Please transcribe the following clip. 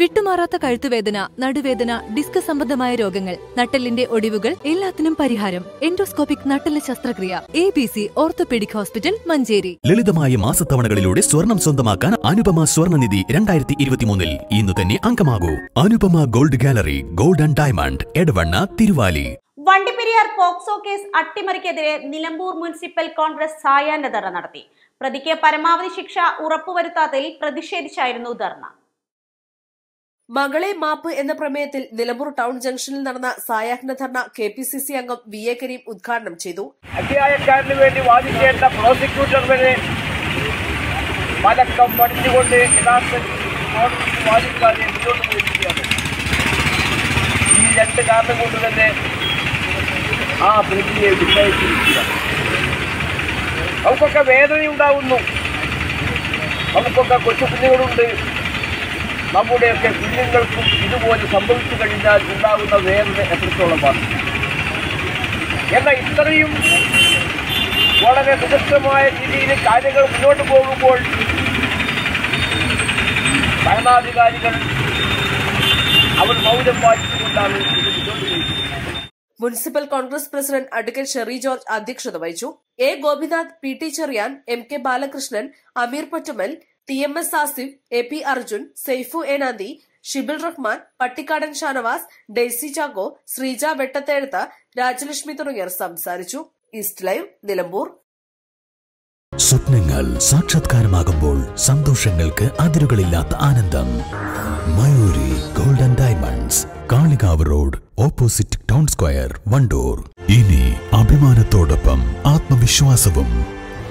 വിട്ടുമാറാത്ത കഴുത്തുവേദന നടുവേദന ഡിസ്ക് സംബന്ധമായ രോഗങ്ങൾ നട്ടലിന്റെ ഒടിവുകൾ എല്ലാത്തിനും പരിഹാരം. എൻഡോസ്കോപ്പിക് നട്ടല ശസ്ത്രക്രിയ. A B C orthopaedic hospital Manjeri. ലളിതമായ മാസത്തവണകളിലൂടെ സ്വർണം സ്വന്തമാക്കാൻ അനുപമ സ്വർണനിധി രണ്ടായിരത്തി ഇരുപത്തിമൂന്നിൽ ഇന്ന് തന്നെ അംഗമാകൂ. Anupama gold gallery gold and diamond Edavanna Thiruvali. Vandiperiyar POCSO case അട്ടിമറിക്കെതിരെ Nilambur municipal Congress സായാഹ്ന ധർണ നടത്തി. പ്രതിക്ക് പരമാവധി ശിക്ഷ ഉറപ്പുവരുത്താത്തതിൽ പ്രതിഷേധിച്ചായിരുന്നു ധർണ. മകളെ മാപ്പ് എന്ന പ്രമേയത്തിൽ നിലമ്പൂർ ടൗൺ ജംഗ്ഷനിൽ നടന്ന സായാഹ്ന ധർണ കെ പി സി സി അംഗം വി എ കരീം ഉദ്ഘാടനം ചെയ്തു. അധ്യായക്കാരന് വേണ്ടി വാദിക്കേണ്ട പ്രോസിക്യൂട്ടർ വരെ മലക്കം പഠിച്ചുകൊണ്ട് ഈ രണ്ട് കാരണം കൊണ്ട് തന്നെ ആ പ്രതിയെ വിട്ടയച്ചിരിക്കുക നമുക്കൊക്കെ വേദനയുണ്ടാവുന്നു. നമുക്കൊക്കെ കൊച്ചു കുഞ്ഞുങ്ങളുണ്ട് നമ്മുടെയൊക്കെ കുഞ്ഞുങ്ങൾക്കും ഇതുപോലെ സംഭവിച്ചു കഴിഞ്ഞാൽ ഉണ്ടാകുന്ന വേദന എത്രത്തോളമാണ് എന്നാൽ ഇത്രയും വളരെ വിദഗ്ധമായ രീതിയിൽ കാര്യങ്ങൾ മുന്നോട്ട് പോകുമ്പോൾ ഭരണാധികാരികൾ അവർ മൗനം പാലിച്ചുകൊണ്ടാണ് ഇത് municipal Congress president advocate Sherry George അധ്യക്ഷത വഹിച്ചു. A Gopinath P T Cherian M K Balakrishnan Ameer Pottammal T M S Asif A P Arjun Saifu Enanthi Shibil Rahman Pattikkadan Shanavas Daisy Chacko Sreeja Vettathezhath Rajalakshmi തുടങ്ങിയവർ സംസാരിച്ചു. East live Nilambur. സ്വപ്നങ്ങൾ സാക്ഷാത്കാരമാകുമ്പോൾ സന്തോഷങ്ങൾക്ക് അതിരുകളില്ലാത്ത ആനന്ദം. Mayuri golden diamonds Kalikavu road opposite town square Wandoor. ഇനി അഭിമാനത്തോടൊപ്പം ആത്മവിശ്വാസവും